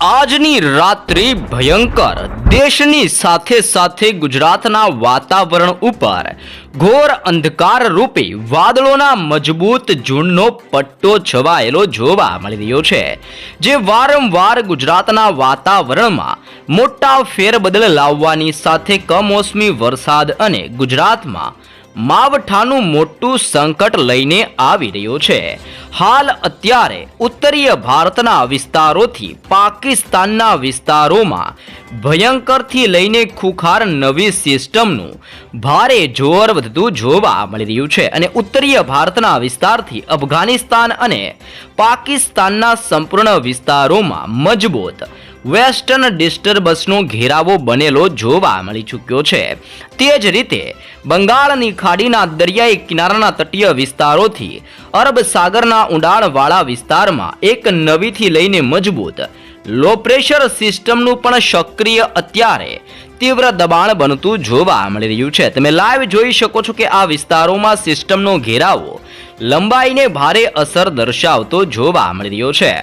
આજની રાત્રિ ભયંકર. દેશની સાથે સાથે ગુજરાતના વાતાવરણ ઉપર ઘોર અંધકાર રૂપે વાદળોના મજબૂત ઝૂંડનો પટ્ટો છવાયેલો જોવા મળી રહ્યો છે, જે વારંવાર ગુજરાતના વાતાવરણમાં મોટા ફેરબદલ લાવવાની સાથે કમોસમી વરસાદ અને ગુજરાતમાં માવઠાનું મોટું સંકટ લઈને આવી રહ્યો છે. હાલ અત્યારે ઉત્તરીય ભારતના વિસ્તારોથી પાકિસ્તાનના વિસ્તારોમાં ભયંકરથી લઈને ખુખાર નવી સિસ્ટમનું ભારે જોર વધતું જોવા મળી રહ્યું છે અને ઉત્તરીય ભારતના વિસ્તારથી અફઘાનિસ્તાન અને પાકિસ્તાનના સંપૂર્ણ વિસ્તારોમાં મજબૂત વેસ્ટર્ન ડિસ્ટર્બન્સનો ઘેરાવો બનેલો જોવા મળી ચૂક્યો છે. તે જ રીતે, બંગાળની ખાડીના દરિયાઈ કિનારાના તટીય વિસ્તારોથી અરબ સાગરના ઊંડાણવાળા વિસ્તારમાં એક નવીથી લઈને મજબૂત લો પ્રેશર સિસ્ટમનું પણ સક્રિય અત્યારે તીવ્ર દબાણ બનતું જોવા મળી રહ્યું છે. તમે લાઈવ જોઈ શકો છો કે આ વિસ્તારોમાં સિસ્ટમનો ઘેરાવો લંબાઈને ભારે અસર દર્શાવતો જોવા મળી રહ્યો છે.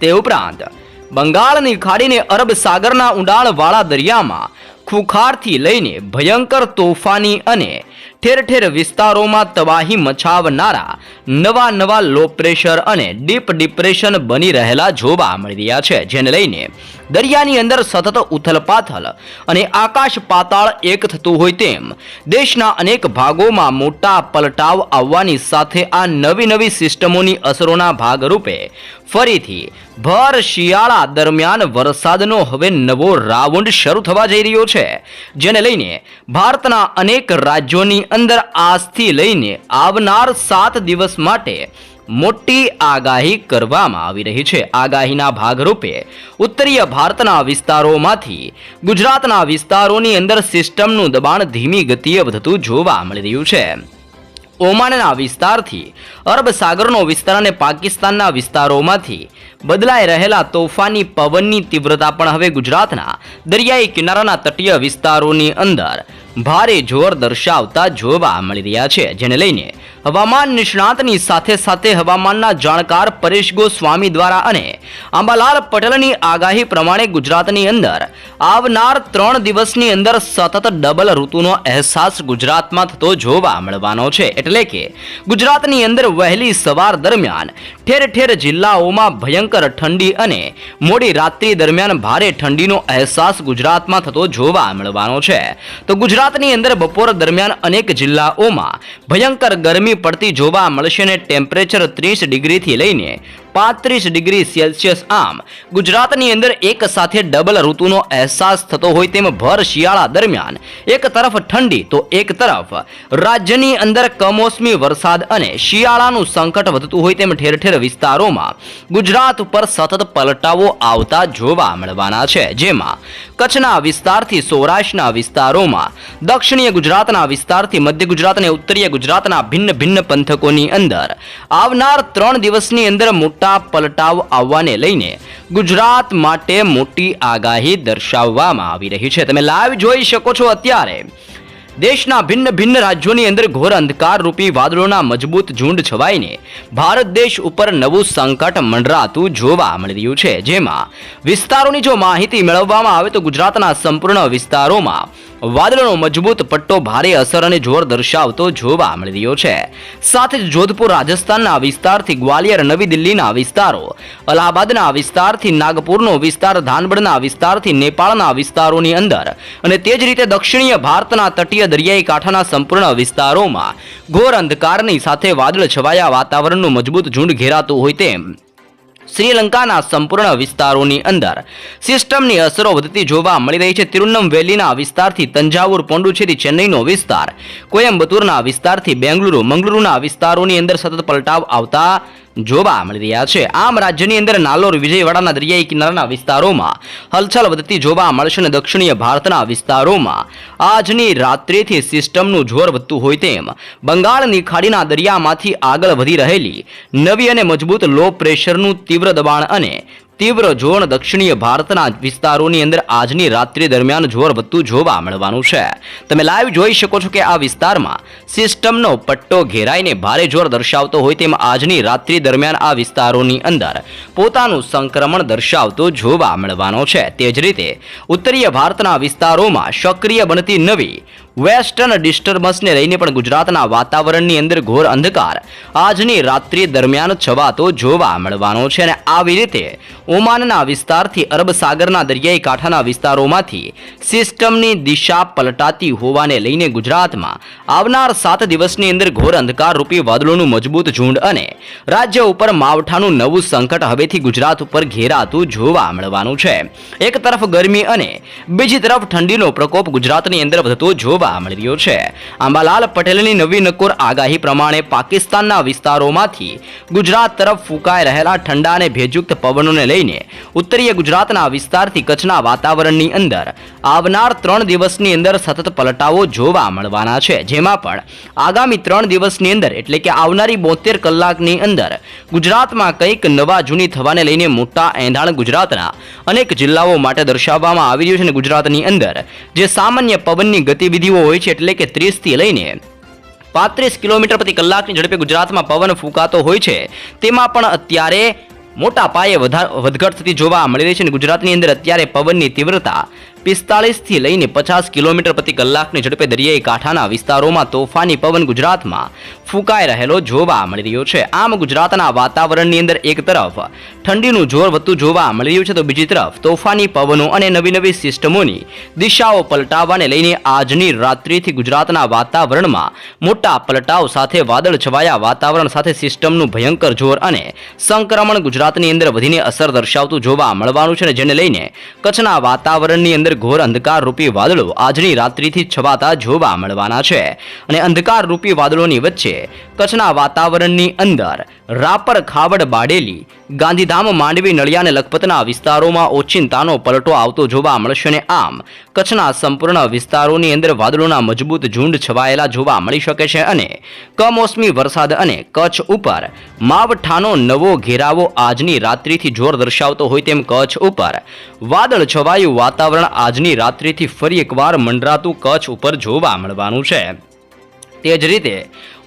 તે ઉપરાંત બંગાળની ખાડીને અરબ સાગરના ઊંડાણવાળા દરિયામાં ખુખારથી લઈને ભયંકર તોફાની અને ઠેર ઠેર વિસ્તારોમાં તબાહી મચાવનારા નવા નવા લો પ્રેશર અને ડીપ ડિપ્રેશન બની રહેલા જોવા મળી રહ્યા છે, જેને લઈને દરિયાની અંદર સતત ઉથલપાથલ અને આકાશ પાતાળ એક થતું હોય તેમ દેશના અનેક ભાગોમાં મોટા પલટાવ આવવાની સાથે આ નવી નવી સિસ્ટમોની અસરોના ભાગરૂપે ફરીથી ભર શિયાળા દરમિયાન વરસાદનો હવે નવો રાઉન્ડ શરૂ થવા જઈ રહ્યો છે, જેને લઈને ભારતના અનેક રાજ્યોની અંદર આજથી લઈને આવનાર સાત દિવસ માટે મોટી આગાહી કરવામાં આવી રહી છે. આગાહીના ભાગરૂપે ઉત્તરીય ભારતના વિસ્તારોમાંથી ગુજરાતના વિસ્તારોની અંદર સિસ્ટમનું દબાણ ધીમી ગતિએ વધતું જોવા મળી રહ્યું છે. ઓમાનના વિસ્તારથી અરબ સાગરનો વિસ્તાર અને પાકિસ્તાનના વિસ્તારોમાંથી બદલાઈ રહેલા તોફાની પવનની તીવ્રતા પણ હવે ગુજરાતના દરિયાઈ કિનારાના તટીય વિસ્તારોની અંદર ભારે જોર દર્શાવતા જોવા મળી રહ્યા છે જેને લઈને હવામાન નિષ્ણાતની સાથે સાથે હવામાનના જાણકાર પરેશ ગોસ્વામી દ્વારા અને આંબાલાલ પટેલની આગાહી પ્રમાણે ગુજરાતની અંદર આવનાર ત્રણ દિવસની અંદર સતત ડબલ ઋતુનો અહેસાસ ગુજરાતમાં થતો જોવા મળવાનો છે. એટલે કે ગુજરાતની અંદર વહેલી સવાર દરમિયાન ઠેર ઠેર જિલ્લાઓમાં ભયંકર ઠંડી અને મોડી રાત્રિ દરમિયાન ભારે ઠંડીનો અહેસાસ ગુજરાતમાં થતો જોવા મળવાનો છે. તો ગુજરાતની અંદર બપોર દરમિયાન અનેક જિલ્લાઓમાં ભયંકર ગરમી પડતી જોવા મળશે અને ટેમ્પરેચર ત્રીસ ડિગ્રીથી લઈને પાંત્રીસ ડિગ્રી સેલ્સિયસ આમ. ગુજરાતની અંદર એક સાથે ડબલ ઋતુનો અહેસાસ થતો હોય તેમ ભર શિયાળા દરમિયાન. એક તરફ ઠંડી, તો એક તરફ. રાજ્યની અંદર કમોસમી વરસાદ અને શિયાળાનું સંકટ વધતું હોય તેમ ઠેર ઠેર વિસ્તારોમાં ગુજરાત ઉપર સતત પલટાવો આવતા જોવા મળવાના છે. જેમાં કચ્છના વિસ્તારથી સૌરાષ્ટ્રના વિસ્તારોમાં, દક્ષિણીય ગુજરાતના વિસ્તારથી મધ્ય ગુજરાત અને ઉત્તરીય ગુજરાતના ભિન્ન ભિન્ન પંથકોની અંદર આવનાર ત્રણ દિવસની અંદર પલટાવ આવવાને લઈને ગુજરાત માટે મોટી આગાહી દર્શાવવામાં આવી રહી છે. તમે લાઈવ જોઈ શકો છો અત્યારે. દેશના ભિન્ન ભિન્ન રાજ્યોની અંદર ઘોર અંધકાર રૂપી વાદળોના મજબૂત ઝુંડ છવાઈને ભારત દેશ ઉપર નવું સંકટ મંડરાતું જોવા મળી રહ્યું છે. જેમાં વિસ્તારોની જો માહિતી મેળવવામાં આવે તો ગુજરાતના સંપૂર્ણ વિસ્તારોમાં વાદળનો મજબૂત પટ્ટો ભારે અસર અને જોર દર્શાવતો જોવા મળી રહ્યો છે. સાથે જ જોધપુર, રાજસ્થાનના વિસ્તારથી ગ્વાલિયર, નવી દિલ્હીના વિસ્તારો, અલ્હાબાદના વિસ્તારથી નાગપુરનો વિસ્તાર ધાનબડના વિસ્તારથી નેપાળના વિસ્તારોની અંદર અને તે જ રીતે દક્ષિણીય ભારતના તટીય દરિયાઈ કાંઠાના સંપૂર્ણ વિસ્તારોમાં ઘોર અંધકારની સાથે વાદળ છવાયા વાતાવરણનું મજબૂત ઝુંડ ઘેરાતું હોય તેમ. શ્રીલંકાના સંપૂર્ણ વિસ્તારોની અંદર સિસ્ટમની અસરો વધતી જોવા મળી રહી છે. તિરુનમવેલીના વિસ્તારથી તંજાવુર પોંડુચેરી ચેન્નઈનો વિસ્તાર કોયમ્બતુરના વિસ્તારથી બેંગલુરુ, મંગલુરુના વિસ્તારોની અંદર સતત પલટાવ આવતા જોવા મળી રહ્યા છે. આમ રાજ્યની અંદર નાલોર, વિજયવાડાના દરિયાઈ કિનારાના વિસ્તારોમાં હલચલ વધતી જોવા મળશે અને દક્ષિણીય ભારતના વિસ્તારોમાં આજની રાત્રિથી સિસ્ટમનું જોર વધતું હોય તેમ બંગાળની ખાડીના દરિયામાંથી આગળ વધી રહેલી નવી અને મજબૂત લો પ્રેશરનું તીવ્ર દબાણ અને તીવ્ર ઝોન દક્ષિણીય ભારતના વિસ્તારોની અંદર આજની રાત્રિ દરમિયાન જોર વધતું જોવા મળવાનું છે. તમે લાઈવ જોઈ શકો છો કે આ વિસ્તારમાં સિસ્ટમનો પટ્ટો ઘેરાઈને ભારે જોર દર્શાવતો હોય તેમ આજની રાત્રિ દરમિયાન આ વિસ્તારોની અંદર પોતાનું સંક્રમણ દર્શાવતો જોવા મળવાનો છે. તે જ રીતે ઉત્તરીય ભારતના વિસ્તારોમાં સક્રિય બનતી નવી વેસ્ટર્ન ડિસ્ટર્બન્સને લઈને પણ ગુજરાતના વાતાવરણની અંદર ઘોર અંધકાર આજની રાત્રિ દરમિયાન છવાતો જોવા મળવાનો છે અને આવી રીતે ઓમાનના વિસ્તારથી અરબ સાગરના દરિયાઈ કાંઠાના વિસ્તારોમાંથી સિસ્ટમની દિશા પલટાતી હોવાને લઈને ગુજરાતમાં આવનાર સાત દિવસની અંદર ઘોર અંધકાર રૂપી વાદળોનું મજબૂત ઝુંડ અને રાજ્ય ઉપર માવઠાનું નવું સંકટ હવેથી ગુજરાત ઉપર ઘેરાતું જોવા મળવાનું છે. એક તરફ ગરમી અને બીજી તરફ ઠંડીનો પ્રકોપ ગુજરાતની અંદર વધતો જોવા મળી રહ્યો છે. આંબાલાલ પટેલની નવી નકોર આગાહી પ્રમાણે પાકિસ્તાનના વિસ્તારોમાંથી ગુજરાત તરફ ફૂંકાઈ રહેલા ઠંડા અને ભેજયુક્ત પવનોને લઈને ઉત્તરીય ગુજરાતના વિસ્તારથી કચ્છના વાતાવરણની અંદર આવનાર ત્રણ દિવસની અંદર સતત પલટાવો જોવા મળવાના છે. જેમાં પણ આગામી ત્રણ દિવસની અંદર એટલે કે આવનારી બોતેર કલાકની અંદર ગુજરાતમાં કંઈક નવા જૂની થવાને લઈને મોટા એંધાણ ગુજરાતના અનેક જિલ્લાઓ માટે દર્શાવવામાં આવી રહ્યું છે અને ગુજરાતની અંદર જે સામાન્ય પવનની ગતિવિધિઓ હોય છે એટલે કે ત્રીસથી લઈને પાંત્રીસ કિલોમીટર પ્રતિ કલાકની ઝડપે ગુજરાતમાં પવન ફૂંકાતો હોય છે. તેમાં પણ અત્યારે મોટા પાયે વધા- વધઘટ થતી જોવા મળી રહી છે અને ગુજરાતની અંદર અત્યારે પવનની તીવ્રતા પિસ્તાળીસથી લઈને પચાસ કિલોમીટર પ્રતિ કલાકની ઝડપે દરિયાઈ કાંઠાના વિસ્તારોમાં તોફાની પવન ગુજરાતમાં ફૂંકાઈ રહેલો જોવા મળી રહ્યો છે. આમ ગુજરાતના વાતાવરણની અંદર એક તરફ ઠંડીનું જોર વધતું જોવા મળી રહ્યું છે તો બીજી તરફ તોફાની પવનો અને નવી નવી સિસ્ટમોની દિશાઓ પલટાવાને લઈને આજની રાત્રિથી ગુજરાતના વાતાવરણમાં મોટા પલટાવ સાથે વાદળ છવાયા. વાતાવરણ સાથે સિસ્ટમનું ભયંકર જોર અને સંક્રમણ ગુજરાતની અંદર વધીને અસર દર્શાવતું જોવા મળવાનું છે જેને લઈને કચ્છના વાતાવરણની અંદર ઘોર અંધકાર રૂપી વાદળો આજની રાત્રિથી છવાતા જોવા મળવાના છે. અને અંધકાર રૂપી વાદળોની વચ્ચે કચ્છના વાતાવરણની અંદર રાપર ખાવડ બાડેલી, ગાંધીધામ માંડવી નળિયા લખપતના વિસ્તારોમાં ઓચિંતાનો પલટો આવતો જોવા મળશે અને આમ. કચ્છના સંપૂર્ણ વિસ્તારોની અંદર વાદળોના મજબૂત ઝુંડ છવાયેલા જોવા મળી શકે છે અને કમોસમી વરસાદ અને કચ્છ ઉપર. માવઠાનો નવો ઘેરાવો આજની રાત્રિથી જોર દર્શાવતો હોય તેમ કચ્છ ઉપર. વાદળ છવાયું વાતાવરણ આજની રાત્રિથી ફરી એકવાર મંડરાતું કચ્છ ઉપર જોવા મળવાનું છે. તે જ રીતે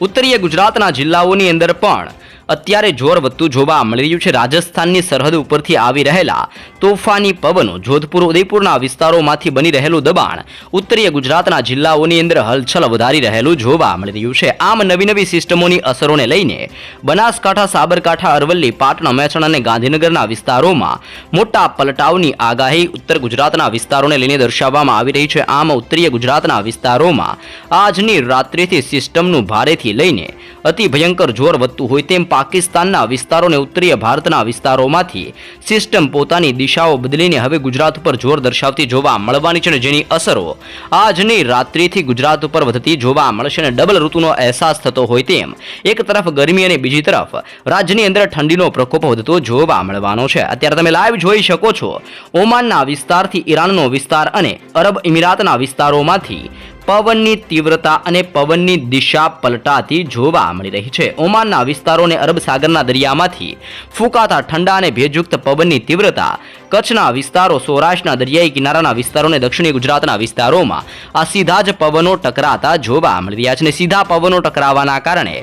ઉત્તરીય ગુજરાતના જિલ્લાઓની અંદર પણ અત્યારે જોર વધતું જોવા મળી રહ્યું છે. રાજસ્થાનની સરહદ ઉપરથી આવી રહેલા તોફાની પવનો જોધપુર, ઉદયપુરના વિસ્તારોમાંથી બની રહેલું દબાણ ઉત્તરીય ગુજરાતના જિલ્લાઓની અંદર હલચલ વધારી રહેલું જોવા મળી રહ્યું છે. આમ નવી નવી સિસ્ટમોની અસરોને લઈને બનાસકાંઠા, સાબરકાંઠા, અરવલ્લી, પાટણ, મહેસાણા અને ગાંધીનગરના વિસ્તારોમાં મોટા પલટાવની આગાહી ઉત્તર ગુજરાતના વિસ્તારોને લઈને દર્શાવવામાં આવી રહી છે. આમ ઉત્તરીય ગુજરાતના વિસ્તારોમાં આજની રાત્રિથી સિસ્ટમનું ભારેથી લઈને અતિ ભયંકર જોર વધતું હોય તેમ પાકિસ્તાનના વિસ્તારોને ઉત્તરીય ભારતના વિસ્તારોમાંથી સિસ્ટમ પોતાની દિશાઓ બદલીને હવે ગુજરાત ઉપર જોર દર્શાવતી જોવા મળવાની છે જેની અસરો આજની રાત્રિથી ગુજરાત ઉપર વધતી જોવા મળશે અને ડબલ ઋતુનો અહેસાસ થતો હોય તેમ એક તરફ ગરમી અને બીજી તરફ રાજ્યની અંદર ઠંડીનો પ્રકોપ વધતો જોવા મળવાનો છે. અત્યારે તમે લાઈવ જોઈ શકો છો. ઓમાનના વિસ્તારથી ઈરાનનો વિસ્તાર અને અરબ ઇમિરાતના વિસ્તારોમાંથી પવનની તીવ્રતા અને પવનની દિશા પલટાતી જોવા મળી રહી છે. ઓમાનના વિસ્તારોને અરબ સાગરના દરિયામાંથી ફૂંકાતા ઠંડા અને ભેજયુક્ત પવનની તીવ્રતા કચ્છના વિસ્તારો સૌરાષ્ટ્રના દરિયાઈ કિનારાના વિસ્તારો અને દક્ષિણી ગુજરાતના વિસ્તારોમાં આ સીધા જ પવનો ટકરાતા જોવા મળી રહ્યા છે. અને સીધા પવનો ટકરાવાના કારણે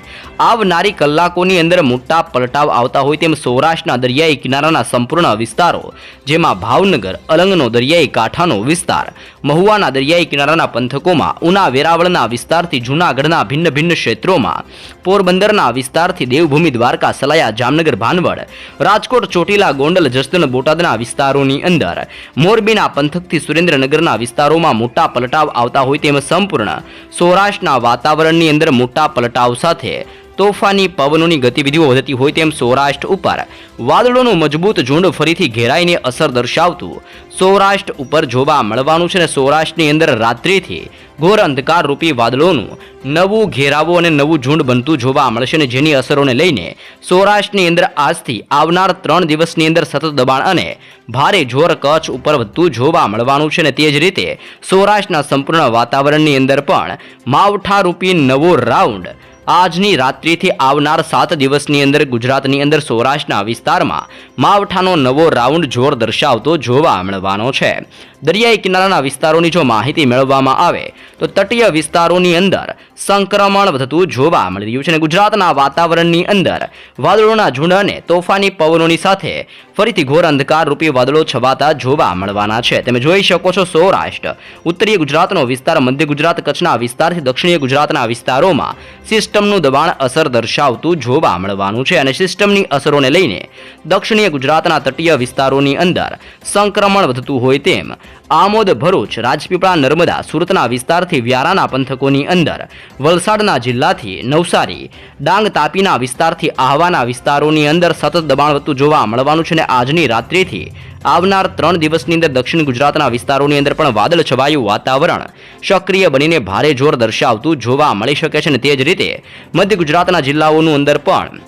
આવનારી કલાકોની અંદર મોટા પલટાવ આવતા હોય તેમ સૌરાષ્ટ્રના દરિયાઈ કિનારાના સંપૂર્ણ વિસ્તારો, જેમાં ભાવનગર, અલંગનો દરિયાઈ કાંઠાનો વિસ્તાર, મહુવાના દરિયાઈ કિનારાના પંથકોમાં, ઉના વેરાવળના વિસ્તારથી જૂનાગઢના ભિન્ન ભિન્ન ક્ષેત્રોમાં, પોરબંદરના વિસ્તારથી દેવભૂમિ દ્વારકા, સલાયા, જામનગર, ભાનવડ, રાજકોટ, ચોટીલા, ગોંડલ, જસદણ, બોટાદના વિસ્તારોની અંદર. મોરબીના પંથકથી સુરેન્દ્રનગરના વિસ્તારોમાં મોટા પલટાવ આવતા હોય તેમ સંપૂર્ણ. સૌરાષ્ટ્રના વાતાવરણની અંદર મોટા પલટાવ સાથે તોફાની પવનોની ગતિવિધિઓ વધતી હોય તેમ સૌરાષ્ટ્ર ઉપર. વાદળોનું મજબૂત ઝુંડ ફરીથી ઘેરાઈને અસર દર્શાવતું. સૌરાષ્ટ્ર ઉપર જોવા મળવાનું છે અને સૌરાષ્ટ્રની અંદર રાત્રિથી ઘોર અંધકાર રૂપી વાદળોનું નવું ઘેરાવો અને નવું ઝુંડ બનતું જોવા મળશે અને જેની અસરોને લઈને સૌરાષ્ટ્રની અંદર આજથી આવનાર ત્રણ દિવસની અંદર સતત દબાણ અને ભારે જોર કચ્છ ઉપર વધતું જોવા મળવાનું છે અને તે જ રીતે સૌરાષ્ટ્રના સંપૂર્ણ વાતાવરણની અંદર પણ માવઠા રૂપી નવો રાઉન્ડ આજની રાત્રિથી આવનાર સાત દિવસની અંદર ગુજરાતની અંદર સૌરાષ્ટ્રના વિસ્તારમાં માવઠાનો નવો રાઉન્ડ જોર દર્શાવતો જોવા મળવાનો છે. દરિયાઈ કિનારાના વિસ્તારોની જો માહિતી મેળવવામાં આવે, તો તટીય વિસ્તારોની અંદર સંક્રમણ વધતું જોવા મળી રહ્યું છે અને ગુજરાતના વાતાવરણની અંદર વાદળોના ઝુંડ અને તોફાની પવનોની સાથે ફરીથી ઘોર અંધકાર રૂપી વાદળો છવાતા જોવા મળવાના છે. તમે જોઈ શકો છો સૌરાષ્ટ્ર, ઉત્તરીય ગુજરાતનો વિસ્તાર, મધ્ય ગુજરાત, કચ્છના વિસ્તારથી દક્ષિણીય ગુજરાતના વિસ્તારોમાં સિસ્ટમનું દબાણ અસર દર્શાવતું જોવા મળવાનું છે અને સિસ્ટમની અસરોને લઈને દક્ષિણીય ગુજરાતના તટીય વિસ્તારોની અંદર સંક્રમણ વધતું હોય તેમ આમોદ ભરૂચ, રાજપીપળા, નર્મદા, સુરતના વિસ્તારથી વ્યારાના પંથકોની અંદર, વલસાડના જિલ્લાથી નવસારી, ડાંગ તાપીના વિસ્તારથી આહવાના વિસ્તારોની અંદર સતત દબાણ વધતું જોવા મળવાનું છે અને આજની રાત્રિથી આવનાર ત્રણ દિવસની અંદર દક્ષિણ ગુજરાતના વિસ્તારોની અંદર પણ વાદળ છવાયું વાતાવરણ સક્રિય બનીને ભારે જોર દર્શાવતું જોવા મળી શકે છે અને તે જ રીતે મધ્ય ગુજરાતના જિલ્લાઓનું અંદર પણ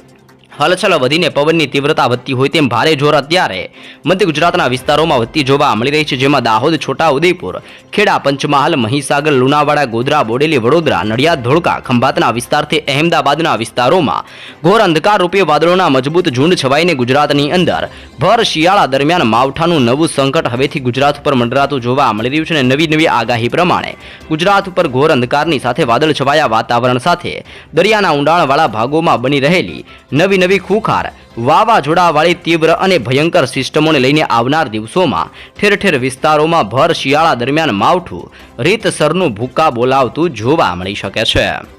હલચલ વધીને પવનની તીવ્રતા વધતી હોય તેમ ભારે જોર અત્યારે મધ્ય ગુજરાતના વિસ્તારોમાં વધતી જોવા મળી રહી છે, જેમાં દાહોદ છોટા ઉદયપુર ખેડા, પંચમહાલ, મહીસાગર, લુણાવાડા, ગોધરા, બોડેલી, વડોદરા, નડિયાદ, ધોળકા, ખંભાતના વિસ્તારથી અહેમદાબાદના વિસ્તારોમાં ઘોર અંધકાર રૂપે વાદળોના મજબૂત ઝુંડ છવાઈને ગુજરાતની અંદર ભર શિયાળા દરમિયાન માવઠાનું નવું સંકટ હવેથી ગુજરાત ઉપર મંડરાતું જોવા મળી રહ્યું છે અને નવી નવી આગાહી પ્રમાણે ગુજરાત ઉપર ઘોર અંધકારની સાથે વાદળ છવાયા વાતાવરણ સાથે દરિયાના ઊંડાણવાળા ભાગોમાં બની રહેલી નવી નવી ખૂંખાર, વાવાઝોડાવાળી તીવ્ર અને ભયંકર સિસ્ટમોને લઈને આવનાર દિવસોમાં ઠેર ઠેર વિસ્તારોમાં ભર શિયાળા દરમિયાન માવઠું રીતસરનું ભૂકા બોલાવતું જોવા મળી શકે છે.